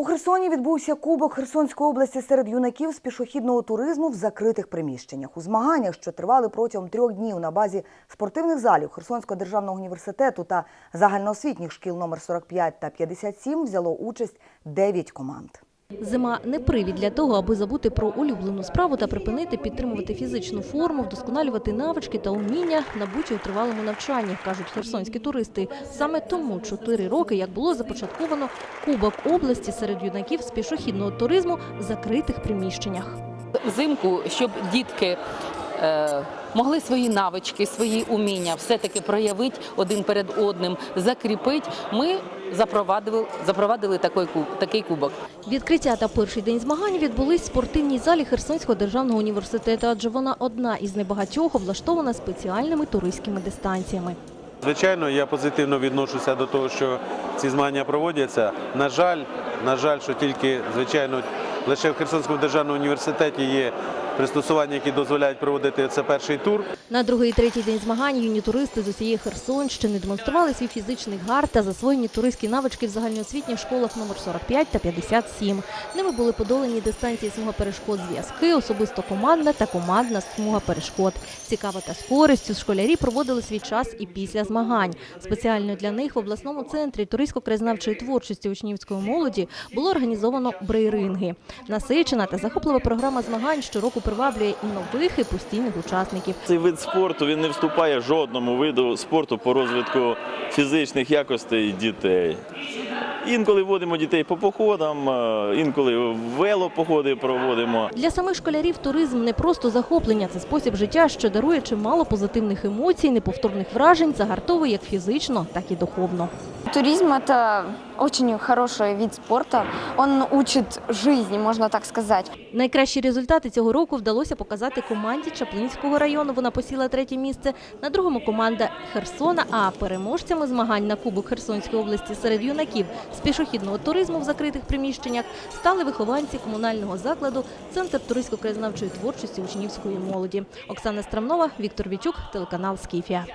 У Херсоні відбувся Кубок Херсонської області серед юнаків з пішохідного туризму в закритих приміщеннях. У змаганнях, що тривали протягом трьох днів на базі спортивних залів Херсонського державного університету та загальноосвітніх шкіл номер 45 та 57, взяло участь 9 команд. Зима не привід для того, аби забути про улюблену справу та припинити підтримувати фізичну форму, вдосконалювати навички та уміння, набуті у тривалому навчанні, кажуть херсонські туристи. Саме тому чотири роки, як було започатковано Кубок області серед юнаків з пішохідного туризму в закритих приміщеннях. взимку, щоб дітки могли свої навички, свої уміння все-таки проявити один перед одним, закріпити, ми запровадили, запровадили такий, такий кубок. Відкриття та перший день змагань відбулись в спортивній залі Херсонського державного університету, адже вона одна із небагатьох облаштована спеціальними туристськими дистанціями. Звичайно, я позитивно відношуся до того, що ці змагання проводяться. На жаль, на жаль, що тільки звичайно лише в Херсонському державному університеті є пристосування, які дозволяють проводити це перший тур. На другий і третій день змагань юні туристи з усієї Херсонщини демонстрували свій фізичний гард та засвоєні туристські навички в загальноосвітніх школах номер 45 та 57. Ними були подолані дистанції смуга перешкод зв'язки, особисто командна та командна смуга перешкод. Цікаво та з користю школярі проводили свій час і після змагань. Спеціально для них в обласному центрі туристсько-краєзнавчої творчості учнівської молоді було організовано брейринги. Насичена та захоплива програма змагань щороку приваблює і нових, і постійних учасників. Цей вид спорту він не вступає жодному виду спорту по розвитку фізичних якостей дітей. Інколи водимо дітей по походам, е, інколи велопоходи проводимо. Для самих школярів туризм не просто захоплення, це спосіб життя, що дарує чимало позитивних емоцій, неповторних вражень, загартовує як фізично, так і духовно. Туризм – это очень хороший вид спорта. Он учит жизни, можно так сказать. Найкращі результати цього року вдалося показати команді Чаплинського району. Вона посіла третє місце. На другому команда Херсона. А переможцями змагань на Кубок Херсонської області серед юнаків з пішохідного туризму в закритих приміщеннях стали вихованці комунального закладу Центр туристсько-краєзнавчої творчості учнівської молоді. Оксана Страмнова, Віктор Вічук, телеканал Скіфія.